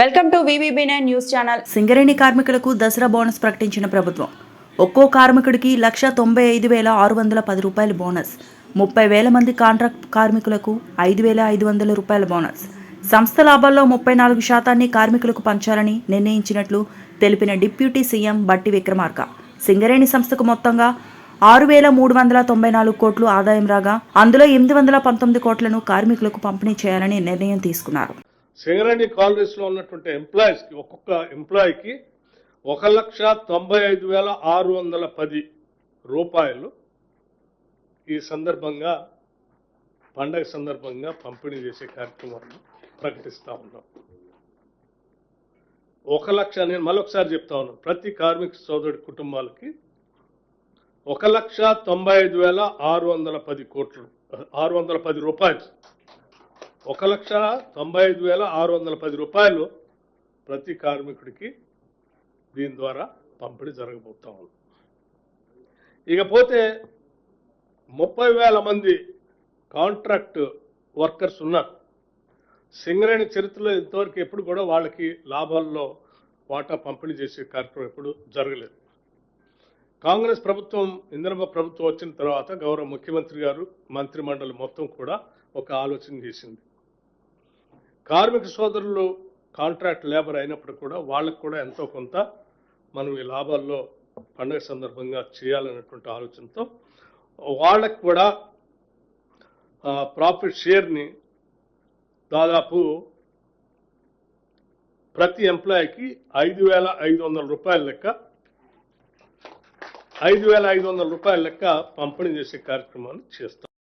Welcome to VVB nine news channel. Singareni కార్మికులకు Dasara bonus ప్రకటించిన ప్రభుత్వం. ఒక్కో కార్మికుడికి లక్ష తొంభై ఐదు వేల ఆరు వందల పది రూపాయల బోనస్. ముప్పై వేల మంది కాంట్రాక్ట్ కార్మికులకు ఐదు వేల ఐదు వందల రూపాయల బోనస్. సంస్థ లాభాల్లో ముప్పై నాలుగు శాతాన్ని కార్మికులకు పంచాలని నిర్ణయించినట్లు తెలిపిన డిప్యూటీ సీఎం బట్టి విక్రమార్క. సింగరేణి సంస్థకు మొత్తంగా ఆరు వేల మూడు వందల తొంభై నాలుగు కోట్లు ఆదాయం రాగా అందులో ఎనిమిది వందల పంతొమ్మిది కోట్లను కార్మికులకు పంపిణీ చేయాలని నిర్ణయం తీసుకున్నారు. సింగరేణి కాలనీస్లో ఉన్నటువంటి ఎంప్లాయీస్కి ఒక్కొక్క ఎంప్లాయీకి ఒక లక్ష తొంభై ఐదు వేల ఆరు వందల పది రూపాయలు ఈ సందర్భంగా పండగ సందర్భంగా పంపిణీ చేసే కార్యక్రమాన్ని ప్రకటిస్తా ఉన్నాం. ఒక లక్ష నేను మరొకసారి చెప్తా ఉన్నాను ప్రతి కార్మిక సోదరుడి కుటుంబాలకి ఒక లక్ష తొంభై ఐదు వేల ఆరు వందల పది కోట్లు ఆరు వందల పది రూపాయలు ఒక లక్ష తొంభై ఐదు వేల ఆరు వందల పది రూపాయలు ప్రతి కార్మికుడికి దీని ద్వారా పంపిణీ జరగబోతా ఉంది. ఇకపోతే ముప్పై వేల మంది కాంట్రాక్ట్ వర్కర్స్ ఉన్నారు. సింగరేణి చరిత్రలో ఇంతవరకు ఎప్పుడు కూడా వాళ్ళకి లాభాల్లో వాటా పంపిణీ చేసే కార్యక్రమం ఎప్పుడు జరగలేదు. కాంగ్రెస్ ప్రభుత్వం ఇందిరమ్మ ప్రభుత్వం వచ్చిన తర్వాత గౌరవ ముఖ్యమంత్రి గారు మంత్రిమండలి మొత్తం కూడా ఒక ఆలోచన చేసింది. కార్మిక సోదరులు కాంట్రాక్ట్ లేబర్ అయినప్పుడు కూడా వాళ్ళకు కూడా ఎంతో కొంత మనం ఈ లాభాల్లో పండుగ సందర్భంగా చేయాలనేటువంటి ఆలోచనతో వాళ్ళకు కూడా ప్రాఫిట్ షేర్ని దాదాపు ప్రతి ఎంప్లాయీకి ఐదు వేల ఐదు వందల రూపాయల లెక్క ఐదు వేల ఐదు వందల రూపాయల లెక్క పంపిణీ చేసే కార్యక్రమాన్ని చేస్తాం.